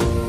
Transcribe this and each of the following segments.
Good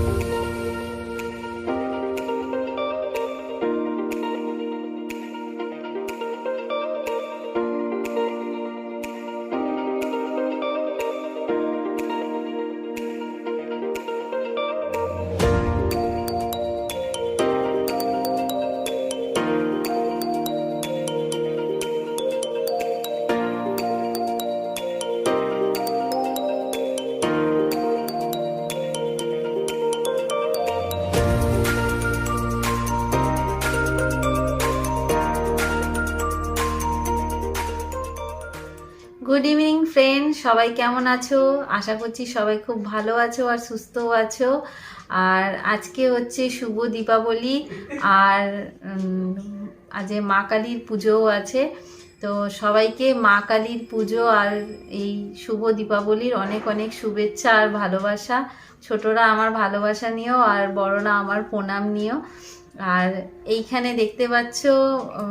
সবাই কেমন আছো? আশা করছি সবাই খুব ভালো আছো আর সুস্থও আছো। আর আজকে হচ্ছে শুভ দীপাবলি আর আজ মা কালীর পুজোও আছে। তো সবাইকে মা কালীর পুজো আর এই শুভ দীপাবলির অনেক অনেক শুভেচ্ছা আর ভালোবাসা। ছোটরা আমার ভালোবাসা নিও আর বড়রা আমার প্রণাম নিও। আর এইখানে দেখতে পাচ্ছ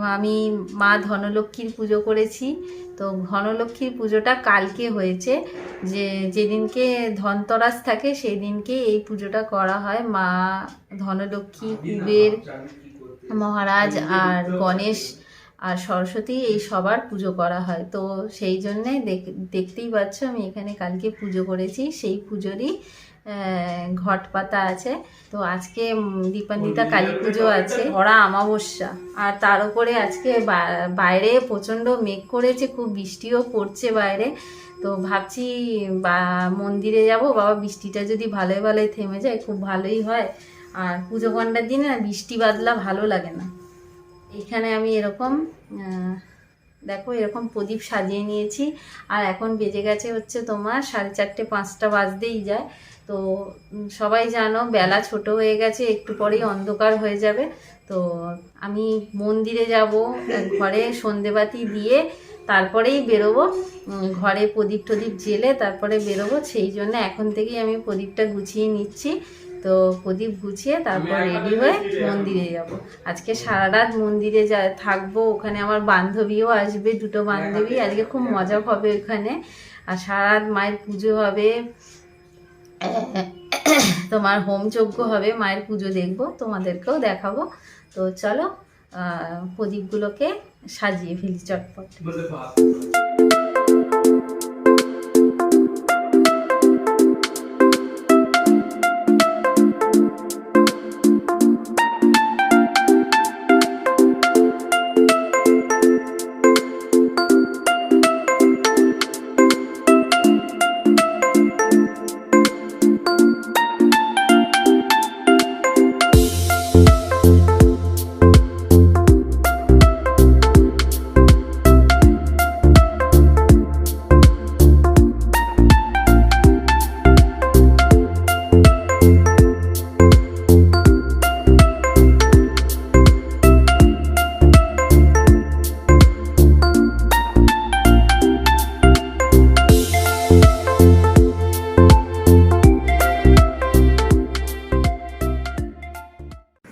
আমি মা ধনলক্ষ্মীর পুজো করেছি। তো ধনলক্ষ্মীর পুজোটা কালকে হয়েছে। যে যেদিনকে ধনতরাস থাকে সেই দিনকে এই পুজোটা করা হয় মা ধনলক্ষ্মী কুবের মহারাজ আর গণেশ আর সরস্বতী এই সবার পুজো করা হয়। তো সেই জন্যে দেখ- দেখতেই পাচ্ছ আমি এখানে কালকে পুজো করেছি। সেই পুজোরই ঘট পাতা আছে। তো আজকে দীপান্বিতা কালী পুজো আছে। ওরা অমাবস্যা। আর তার উপরে আজকে বাইরে প্রচণ্ড মেঘ করেছে খুব বৃষ্টিও পড়ছে বাইরে। তো ভাবছি বা মন্দিরে যাব। বাবা বৃষ্টিটা যদি ভালোই ভালোই থেমে যায় খুব ভালোই হয়। আর পুজো কন্ডার দিনে না বৃষ্টি বাদলা ভালো লাগে না। এখানে আমি এরকম দেখো এরকম প্রদীপ সাজিয়ে নিয়েছি। আর এখন বেজে গেছে হচ্ছে তোমার সাড়ে চারটে পাঁচটা বাজতেই যায়। তো সবাই জানো বেলা ছোট হয়ে গেছে, একটু পরেই অন্ধকার হয়ে যাবে। তো, আমি মন্দিরে যাব, ঘরে সন্ধেবাতি দিয়ে তারপরেই বেরোবো। ঘরে প্রদীপ টদীপ জেলে তারপরে বেরোবো। সেই জন্য এখন থেকেই আমি প্রদীপটা গুছিয়ে নিচ্ছি। তো, প্রদীপ গুছিয়ে তারপর রেডি হয়ে মন্দিরে যাব। আজকে সারা রাত মন্দিরে যা, থাকব। ওখানে আমার বান্ধবীও আসবে, দুটো বান্ধবী। আজকে খুব মজা হবে ওখানে। আর সারা রাত মায়ের পুজো হবে। তোমার হোম যজ্ঞ হবে, মায়ের পুজো দেখব, তোমাদেরকেও দেখাবো। তো চলো প্রদীপগুলোকে সাজিয়ে ফেলি চটপট।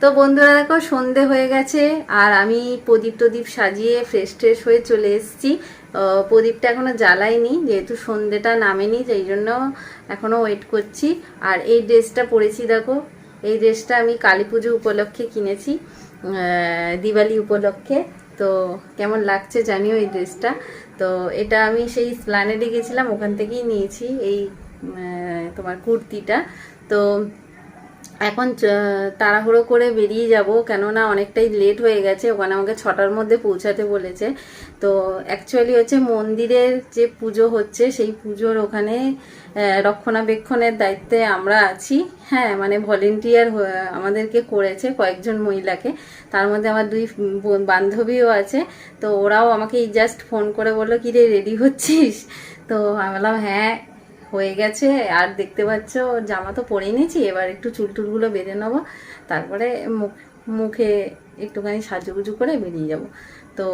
তো বন্ধুরা দেখো, সন্ধে হয়ে গেছে, আর আমি প্রদীপ টদীপ সাজিয়ে ফ্রেশ ট্রেশ হয়ে চলে এসেছি। প্রদীপটা এখনও জ্বালাইনি যেহেতু সন্ধেটা নামেনি, সেই জন্য এখনও ওয়েট করছি। আর এই ড্রেসটা পরেছি দেখো, এই ড্রেসটা আমি কালী পুজো উপলক্ষে কিনেছি দিওয়ালি উপলক্ষে। তো কেমন লাগছে জানিও এই ড্রেসটা। তো এটা আমি সেই স্প্ল্যানেডে গেছিলাম, ওখান থেকেই নিয়েছি এই তোমার কুর্তিটা। তো এখন তাড়াহুড়ো করে বেরিয়ে যাব, কেননা অনেকটাই লেট হয়ে গেছে, ওখানে আমাকে ছটার মধ্যে পৌঁছাতে বলেছে। তো অ্যাকচুয়ালি হচ্ছে মন্দিরের যে পুজো হচ্ছে, সেই পুজোর ওখানে রক্ষণাবেক্ষণের দায়িত্বে আমরা আছি। হ্যাঁ মানে ভলেন্টিয়ার আমাদেরকে করেছে কয়েকজন মহিলাকে। তার মধ্যে আমার দুই বান্ধবীও আছে। তো ওরাও আমাকে জাস্ট ফোন করে বলল কি রে রেডি হচ্ছিস? তো আমি বললাম হ্যাঁ। হয়ে গেছে, আর দেখতে পাচ্ছ জামা তো পরে নিয়েছি, এবার একটু চুল টুলগুলো বেঁধে নেব, তারপরে মুখ, মুখে একটুখানি সাজুগুজু করে বেরিয়ে যাব। তো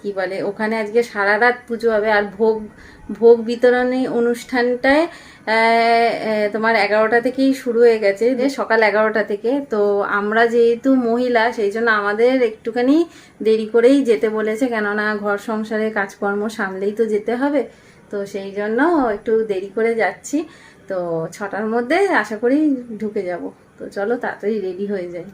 কি বলে, ওখানে আজকে সারা রাত পুজো হবে, আর ভোগ ভোগ বিতরণী অনুষ্ঠানটায় তোমার এগারোটা থেকেই শুরু হয়ে গেছে, যে সকাল এগারোটা থেকে। তো আমরা যেহেতু মহিলা, সেই জন্য আমাদের একটুখানি দেরি করেই যেতে বলেছে, কেননা ঘর সংসারে কাজকর্ম সামলেই তো যেতে হবে। তো সেই জন্য একটু দেরি করে যাচ্ছি। তো ছটার মধ্যে আশা করি ঢুকে যাব। তো চলো তাড়াতাড়ি রেডি হয়ে যাই।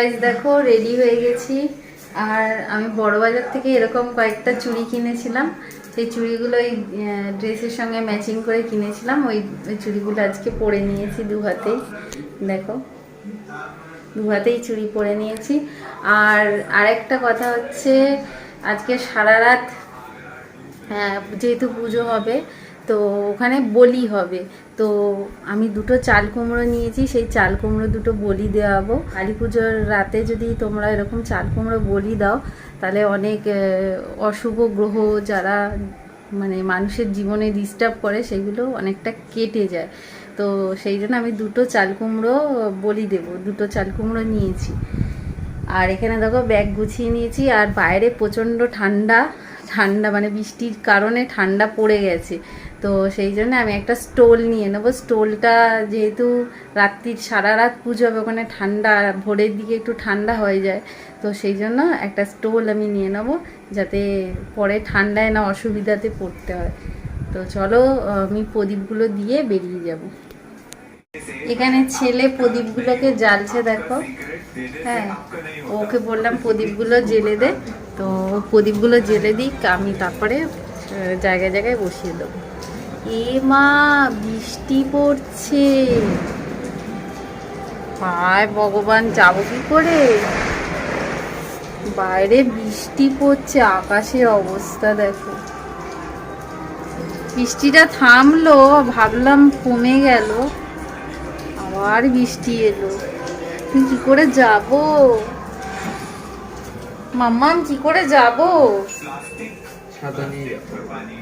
গাইজ দেখো রেডি হয়ে গেছি। আর আমি বড় বাজার থেকে এরকম কয়েকটা চুড়ি কিনেছিলাম। সেই চুড়িগুলো ওই ড্রেসের সঙ্গে ম্যাচিং করে কিনেছিলাম। ওই চুড়িগুলো আজকে পরে নিয়েছি দু হাতেই। দেখো, দু হাতেই চুড়ি পরে নিয়েছি। আর আরেকটা কথা হচ্ছে, আজকে সারা রাত হ্যাঁ যেহেতু পুজো হবে তো ওখানে বলি হবে। তো আমি দুটো চাল কুমড়ো নিয়েছি, সেই চাল কুমড়ো দুটো বলি দেওয়াবো। কালী পুজোর রাতে যদি তোমরা এরকম চাল কুমড়ো বলি দাও, তাহলে অনেক অশুভ গ্রহ যারা মানে মানুষের জীবনে ডিস্টার্ব করে, সেগুলো অনেকটা কেটে যায়। তো সেই জন্য আমি দুটো চাল কুমড়ো বলি দেবো, দুটো চাল কুমড়ো নিয়েছি। আর এখানে দেখো ব্যাগ গুছিয়ে নিয়েছি, আর বাইরে প্রচণ্ড ঠান্ডা ঠান্ডা মানে বৃষ্টির কারণে ঠান্ডা পড়ে গেছে। তো সেই জন্য আমি একটা স্টোল নিয়ে নেব। স্টোলটা যেহেতু রাত্রির সারা রাত পুজো হবে, ওখানে ঠান্ডা, ভোরের দিকে একটু ঠান্ডা হয়ে যায়, তো সেই জন্য একটা স্টোল আমি নিয়ে নেব যাতে পরে ঠান্ডায় না অসুবিধাতে পড়তে হয়। তো চলো, আমি প্রদীপগুলো দিয়ে বেরিয়ে যাব। এখানে ছেলে প্রদীপগুলোকে জ্বালছে, দেখো। হ্যাঁ ওকে বললাম প্রদীপগুলো জেলে দে। তো প্রদীপগুলো জেলে দিক, আমি তারপরে জায়গায় জায়গায় বসিয়ে দেবো। এ মা, বৃষ্টি পড়ছে। হায় ভগবান, যাব কি করে? বাইরে বৃষ্টি পড়ছে, আকাশের অবস্থা দেখো। বৃষ্টিটা থামলো, ভাবলাম কমে গেল। আবার বৃষ্টি এলো। কি করে যাব? মাম্মাম, কি করে যাব? ছাতা নিয়ে যাব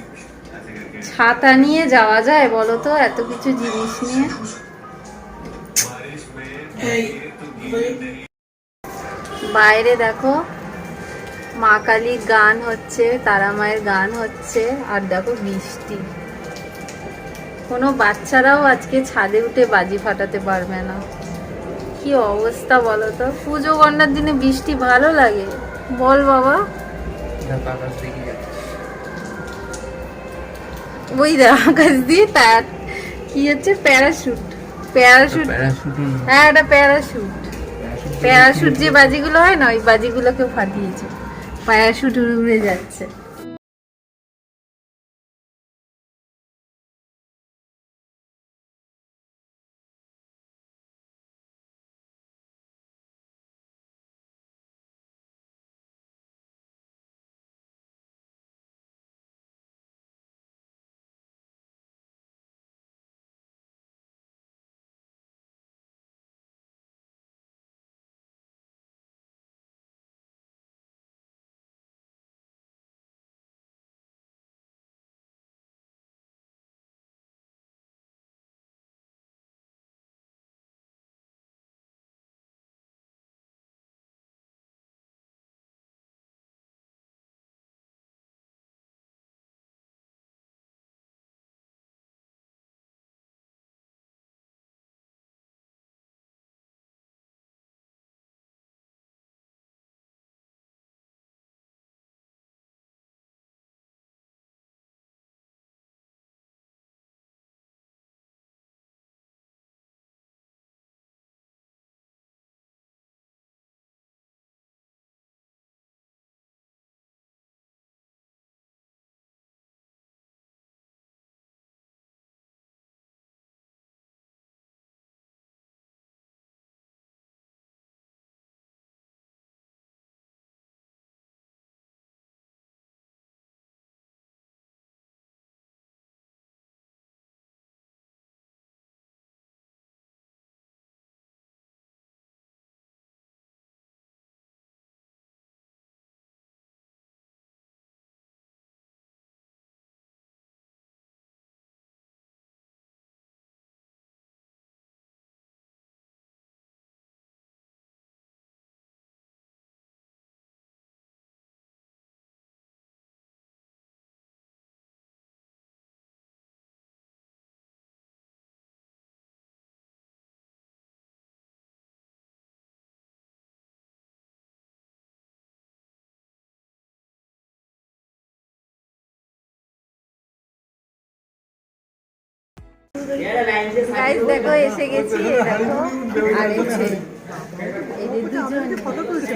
ছাতা নিয়ে যাওয়া যায় বলো তো? এত কিছু জিনিস নিয়ে। বাইরে দেখো মা কালীর গান হচ্ছে তারা মায়ের গান হচ্ছে আর দেখো বৃষ্টি। কোনো বাচ্চারাও আজকে ছাদে উঠে বাজি ফাটাতে পারবে না। কি অবস্থা বলো তো? পুজো গন্ডার দিনে বৃষ্টি ভালো লাগে। বল বাবা। ওই আকাশ দিয়ে তার কি হচ্ছে? প্যারাশুট। প্যারাশুট। হ্যাঁ এটা প্যারাশুট। প্যারাশুট যে বাজিগুলো হয় না ওই বাজিগুলোকে ফাটিয়েছে। প্যারাশুট উড়ে যাচ্ছে। গাইস দেখো এসে গেছি দেখো আর এসে। এই যে দুজন। ফটো তুলছে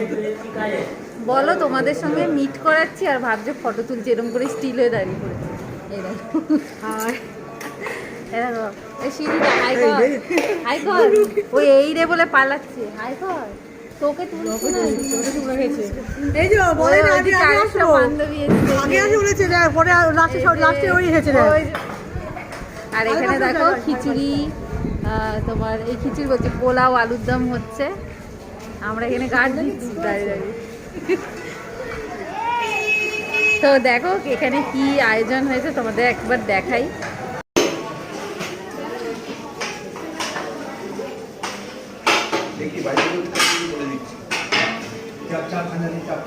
বলো তোমাদের সঙ্গে মিট করাচ্ছি আর ভাবছে ফটো তুলছি এরকম করে স্টিল হয়ে দাঁড়িয়ে পড়েছে। এই দেখো। আর দেখো এই সিঁড়িটা হাই কর। হাই কর। ওই এই রে বলে পালাচ্ছে। হাই কর। তোকে তুলছি না? এই যে বলে না আগে বান্ধবী। আগে আসে বলেছে পরে লাস্টে লাস্টে ওই হয়েছে ওই আর এখানে দেখো খিচুড়ি আহ, তোমার এই খিচুড়ি বলছি পোলাও আলুর দম হচ্ছে। আমরা এখানে গাছ দিচ্ছি দাঁড়িয়ে দাঁড়িয়ে। তো দেখো এখানে কি আয়োজন হয়েছে তোমাদের একবার দেখাই। দেখি বাইরে বলে দিচ্ছি। চাপ চাপ খানা চাপ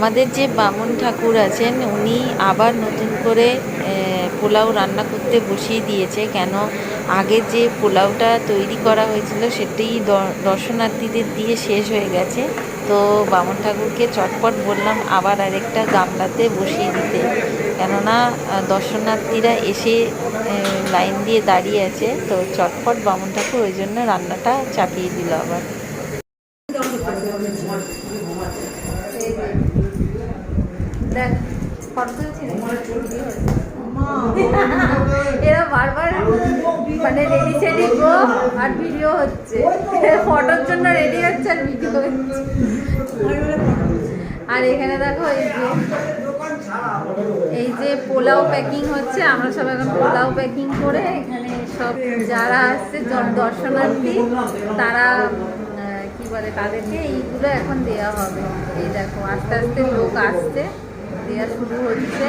আমাদের যে বামুন ঠাকুর আছেন, উনি আবার নতুন করে পোলাও রান্না করতে বসিয়ে দিয়েছে। কেন? আগে যে পোলাওটা তৈরি করা হয়েছিল সেটি দর্শনার্থীদের দিয়ে শেষ হয়ে গেছে। তো বামুন ঠাকুরকে চটপট বললাম, আবার আরেকটা গামলাতে বসিয়ে দিতে। কেননা দর্শনার্থীরা এসে লাইন দিয়ে দাঁড়িয়ে আছে। তো চটপট বামুন ঠাকুর ওই জন্য রান্নাটা চাপিয়ে দিল আবার দেখ ফটো তুলছি এরা বারবার মানে রেডি সেডি গো, আর ভিডিও হচ্ছে। ফটোর জন্য রেডি হচ্ছে আর ভিডিও হচ্ছে। আর এখানে দেখো এই যে এই যে পোলাও প্যাকিং হচ্ছে, আমরা সব এখন পোলাও প্যাকিং করে এখানে সব যারা আসছে দর্শনার্থী, তারা কি বলে তাদেরকে এইগুলো এখন দেওয়া হবে। এই দেখো, আস্তে আস্তে লোক আসছে দেওয়া শুরু হচ্ছে।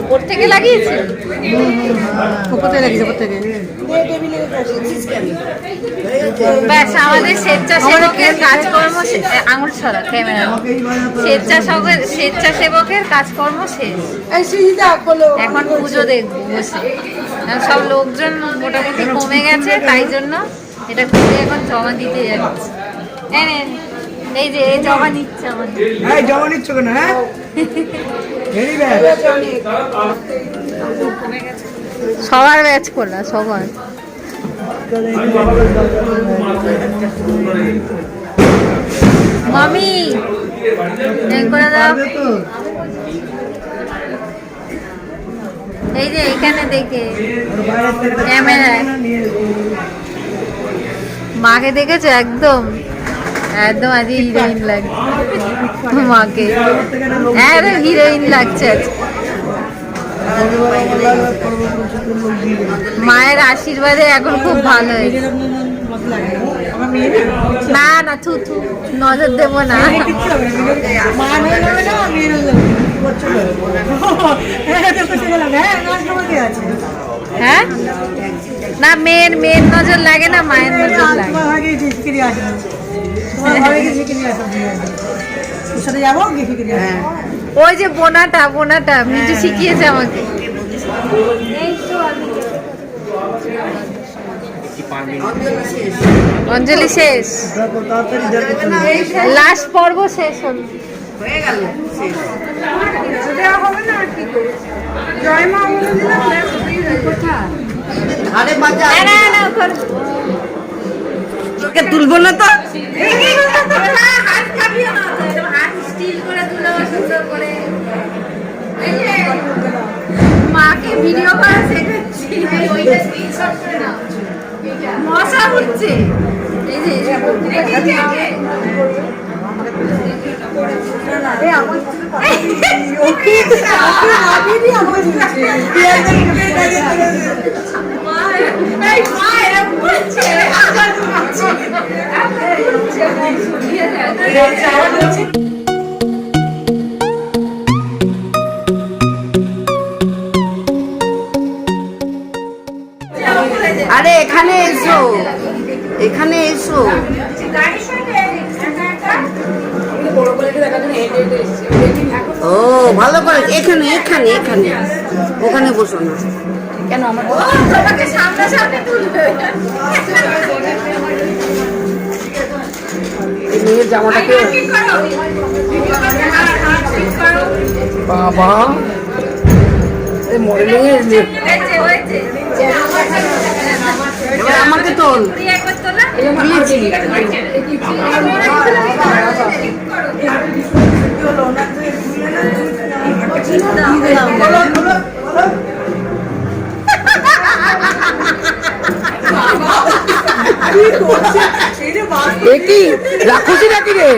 ওপর থেকে লাগিয়েছে? উপর থেকে লাগিয়েছে উপর থেকে ব্যাস আমাদের স্বেচ্ছাসেবকের কাজকর্ম আঙুল ছড়া ক্যামেরা স্বেচ্ছাসেবকের স্বেচ্ছাসেবকের কাজকর্ম শেষ। এখন পুজো দেখব সব লোকজন মোটামুটি কমে গেছে তাই জন্য এটা খুলে এখন জমা দিতে যাচ্ছে। এই যে এই জমা নিচ্ছে আমাদের এই জমা নিচ্ছ কেন হ্যাঁ? ভেরি ব্যাড সবার ব্যাচ করলা সবার। মামি করে দাও। এই যে এখানে দেখে। ক্যামেরায়। মাকে দেখেছ? একদম। একদম আজ হিরোইন লাগছে। মাকে। একদম হিরোইন লাগছে আজকে মায়ের আশীর্বাদে এখন খুব ভালো হয়েছে। না না থু থু নজর দেবো না। হ্যাঁ? হ্যাঁ হ্যাঁ না মেয়ের মেয়ের নজর লাগে না মায়ের নজর লাগে। শিখে নিয়ে ওই যে বোনাটা বোনাটা মিঠু শিখিয়েছে আমাকে। অঞ্জলি শেষ। লাস্ট পর্ব শেষ হলো। না, না, না, ওখানে- তোকে তুলবো না তো? হাত খাবিও না তো, এরকম হাত স্টিল করে তুলো সুন্দর করে। মাকে ভিডিও করা শেখাচ্ছি। ওইটা screenshot করে নাও। মশা উঠছে এই যে আরে এখানে এসো। এখানে এসো। ও ভালো করে এখানে এখানে এখানে। ওখানে বসো না। কেন আমার মেয়ের জামাটাকে। বাবা। এই মডেলিং এর আমাকে তোল। তুই একবার তোলা। একই রাক্ষসী নাকি রে?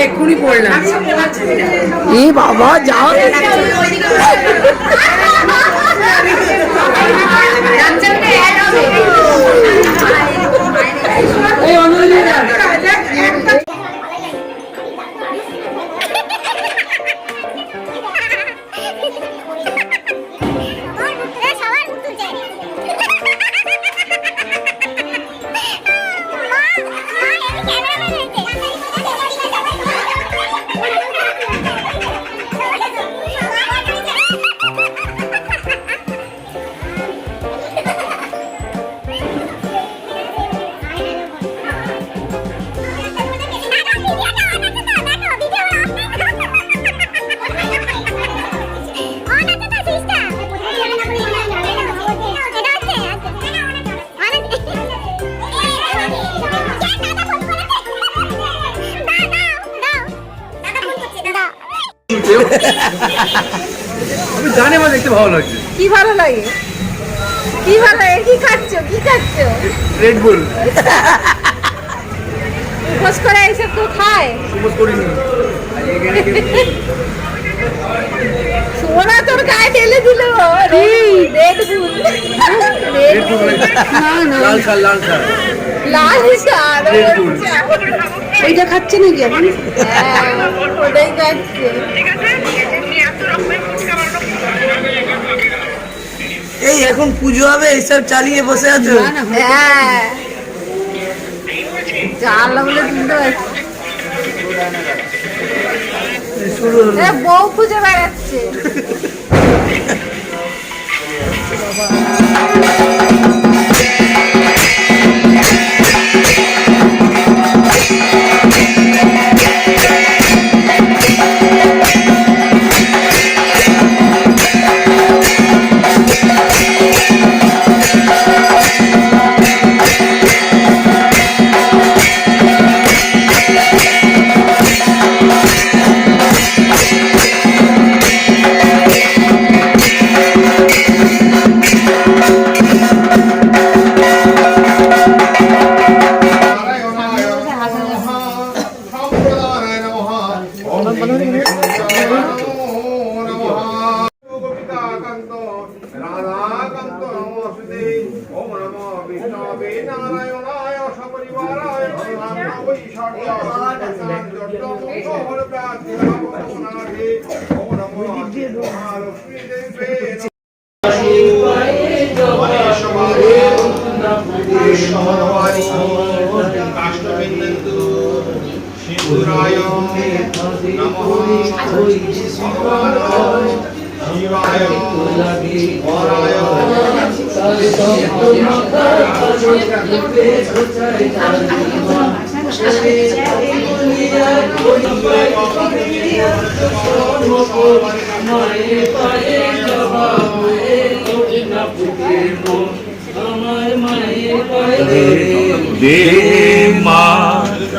এক্ষুনি পড়লাম। এ বাবা যাও এই অঞ্জলি সবার রেড বুল খোঁজ করে এইসব কেউ খায়। উপোস করিনি। শোনা তোর গায়ে ঢেলে দিল। রেড বুল রেড বুল লাল শাল লাল শাল। লাল শাল ওইটা খাচ্ছে নাকি এখন? হ্যাঁ, ওটাই খাচ্ছে। এই এখন পুজো হবে এইসব চালিয়ে বসে আছো? হ্যাঁ। বউ খুঁজে বেড়াচ্ছে। সিন্দুরায় নমঃ ভগবান শিবায় হরায় মা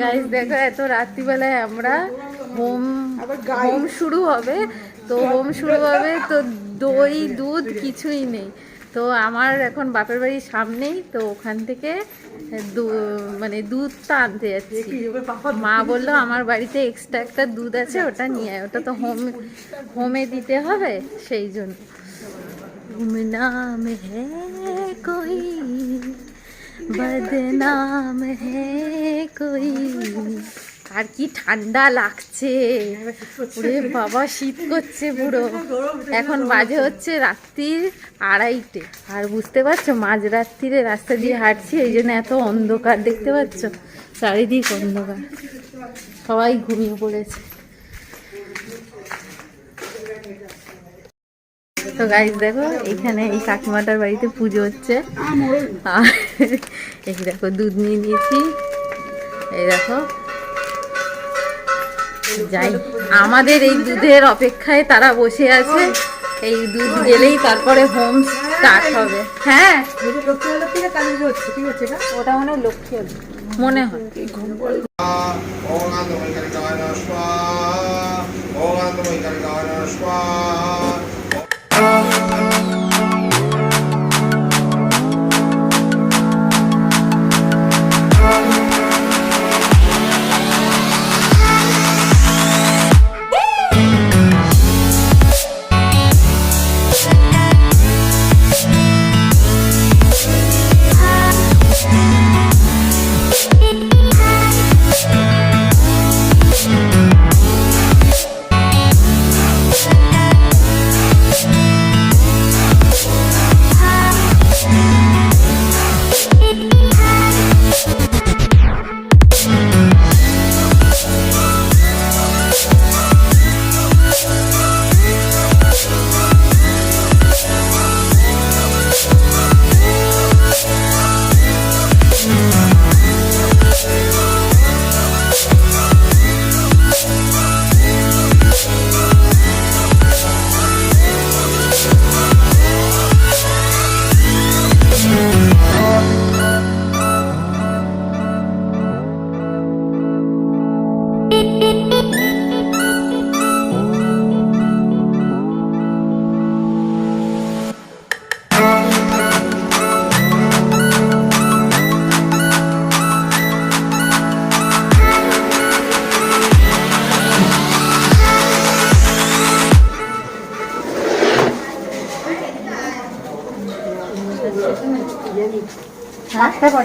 গাইস দেখো এত রাত্রিবেলায় আমরা হোম হোম শুরু হবে। তো হোম শুরু হবে তো দই দুধ কিছুই নেই। তো আমার এখন বাপের বাড়ির সামনেই তো ওখান থেকে মানে দুধটা আনতে যাচ্ছি। মা বলল আমার বাড়িতে এক্সট্রা একটা দুধ আছে ওটা নিয়ে আয়। ওটা তো হোম হোমে দিতে হবে সেই জন্য। ঘুম নাম হ্যাঁ কই? বদনাম আর কি ঠান্ডা লাগছে। ওরে বাবা, শীত করছে পুরো। এখন বাজে হচ্ছে রাত্রির আড়াইটে। আর বুঝতে পারছ, মাঝ রাত্রিরে রাস্তা দিয়ে হাঁটছি, এই জন্য এত অন্ধকার। দেখতে পাচ্ছ? চারিদিক অন্ধকার। সবাই ঘুমিয়ে পড়েছে। তো গাইজ দেখো, এখানে এই কাকিমাটার বাড়িতে পুজো হচ্ছে। আর এই দেখো দুধ নিয়ে নিয়েছি। এই দেখো। যাই, আমাদের এই দুধের অপেক্ষায় তারা বসে আছে। এই দুধ গেলেই তারপরে হোম স্টার্ট হবে। হ্যাঁ। ওটা মনে হয় লক্ষ্মী মনে হয়। ওম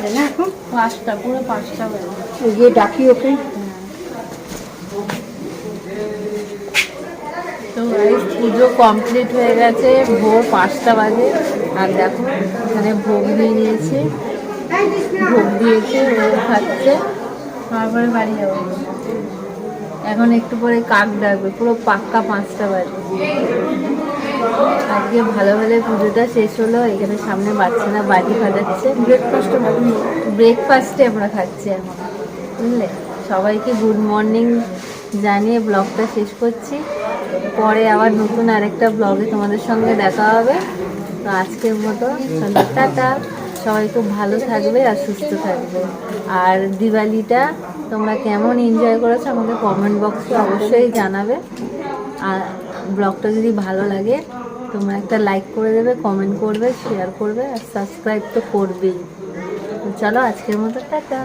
বাজে না এখন? পাঁচটা পুরো পাঁচটা বাজে গিয়ে ডাকি ওকে। তো পুজো কমপ্লিট হয়ে গেছে ভোর পাঁচটা বাজে। আর দেখো এখানে ভোগ দিয়ে নিয়েছে ভোগ দিয়েছে খাচ্ছে। তারপরে বাড়ি যাব। এখন একটু পরে কাক ডাকবে পুরো পাক্কা পাঁচটা বাজে। আজকে ভালো ভালো পুজোটা শেষ হলো এখানে সামনে বাচ্চারা বাড়ি ফাটাচ্ছে। ব্রেকফাস্টে ব্রেকফাস্টে আমরা খাচ্ছি এখন বুঝলে? সবাইকে গুড মর্নিং জানিয়ে ব্লগটা শেষ করছি। পরে আবার নতুন আরেকটা ব্লগে তোমাদের সঙ্গে দেখা হবে। তো আজকের মতো টাটা। সবাই খুব ভালো থাকবে আর সুস্থ থাকবে। আর দিওয়ালিটা তোমরা কেমন এনজয় করেছ আমাকে কমেন্ট বক্সে অবশ্যই জানাবে। আর ব্লগটা যদি ভালো লাগে, তোমরা একটা লাইক করে দেবে কমেন্ট করবে শেয়ার করবে, আর সাবস্ক্রাইব তো করবেই। চলো আজকের মতো টাটা।